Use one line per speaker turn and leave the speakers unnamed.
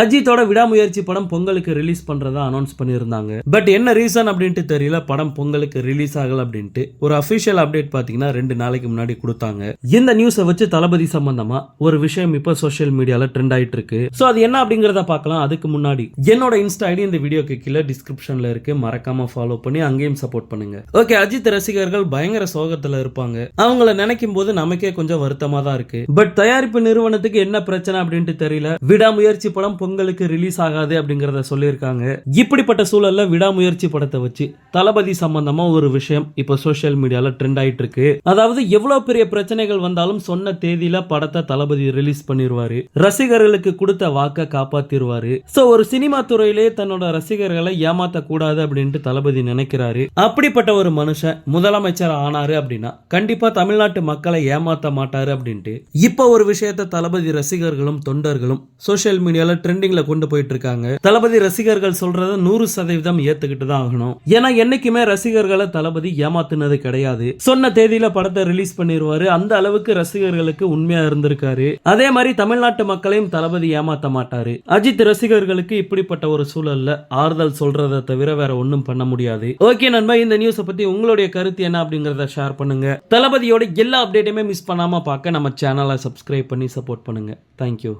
அஜித்தோட விடாமுயற்சி படம் பொங்கலுக்கு ரிலீஸ் பண்றதா அனௌன்ஸ் பண்ணியிருந்தாங்க. பட் என்ன ரீசன் அப்படின்ட்டு தெரியல. படம் பொங்கலுக்கு ரிலீஸ் ஆகல அப்படின்ட்டு. ஒரு அபிஷியல் அப்டேட் பாத்தீங்கன்னா ரெண்டு நாளைக்கு முன்னாடி கொடுத்தாங்க. இந்த நியூஸை வச்சு தளபதி சம்பந்தமா ஒரு விஷயம் இப்போ சோஷியல் மீடியால ட்ரெண்ட் ஆயிட்டு இருக்கு சோ அது என்ன அப்படிங்கறத பார்க்கலாம். அதுக்கு முன்னாடி என்னோட இன்ஸ்டா ஐடி இந்த வீடியோக்கு கீழே டிஸ்கிரிப்ஷன்ல இருக்கு. மறக்காம ஃபாலோ பண்ணி அங்கேயும் சப்போர்ட் பண்ணுங்க. ஓகே அஜித் ரசிகர்கள் பயங்கர சோகத்துல இருப்பாங்க. அவங்கள நினைக்கும் போது நமக்கே கொஞ்சம் வருத்தமா தான் இருக்கு. பட் தயாரிப்பு நிறுவனத்துக்கு என்ன பிரச்சனை அப்படின்ட்டு தெரியல. விடாமுயற்சி படம் பொங்கலுக்கு ரிலீஸ் ஆகாது அப்படிங்கறத சொல்லியிருக்காங்க. இப்படிப்பட்ட சூழல்ல விடாமுயற்சி படத்தை வச்சு தளபதி சம்பந்தமா ஒரு விஷயம் இப்ப சோசியல் மீடியால ட்ரெண்ட் ஆயிட்டு இருக்கு அதாவது எவ்வளவு பெரிய பிரச்சனைகள் வந்தாலும் சொன்ன தேதியில படத்தை தளபதி ரிலீஸ் பண்ணிருவாரு. ரசிகர்களுக்கு கொடுத்த வாக்க காப்பாத்திருவாரு. சோ ஒரு சினிமா துறையிலே தன்னோட ரசிகர்களை ஏமாத்த கூடாது அப்படின்ட்டு தளபதி நினைக்கிறாரு. அப்படிப்பட்ட ஒரு மனுஷன் முதலமைச்சர் ஆனாரு அப்படின்னா கண்டிப்பா தமிழ்நாட்டு மக்களை ஏமாத்த மாட்டாரு அப்படின்ட்டு. இப்ப ஒரு விஷயத்த தளபதி ரசிகர்களும் தொண்டர்களும் சோசியல் மீடியால ட்ரெண்டிங்ல கொண்டு போயிட்டு இருக்காங்க தளபதி ரசிகர்கள் சொல்றத நூறு சதவீதம் ஏத்துக்கிட்டு தான் ஆகணும். ஏன்னா என்னைக்குமே ரசிகர்களை தளபதி ஏமாத்துனது கிடையாது. சொன்ன தேதியில படத்தை ரிலீஸ் பண்ணிருவாரு. அந்த அளவுக்கு ரசிகர்களுக்கு உண்மையா இருந்திருக்காரு. அதே மாதிரி தமிழ்நாட்டு மக்களையும் தளபதி ஏமாத்த மாட்டாரு. அஜித் ரசிகர்களுக்கு இப்படிப்பட்ட ஒரு சூழல்ல ஆறுதல் சொல்றதை தவிர வேற ஒன்றும் பண்ண முடியாது. ஓகே நண்பா இந்த நியூஸை பத்தி உங்களுடைய கருத்து என்ன அப்படிங்கறத ஷேர் பண்ணுங்க. தளபதியோட எல்லா அப்டேட்டுமே மிஸ் பண்ணாம பார்க்க நம்ம சேனலை சப்ஸ்கிரைப் பண்ணி சப்போர்ட் பண்ணுங்க. தேங்க்யூ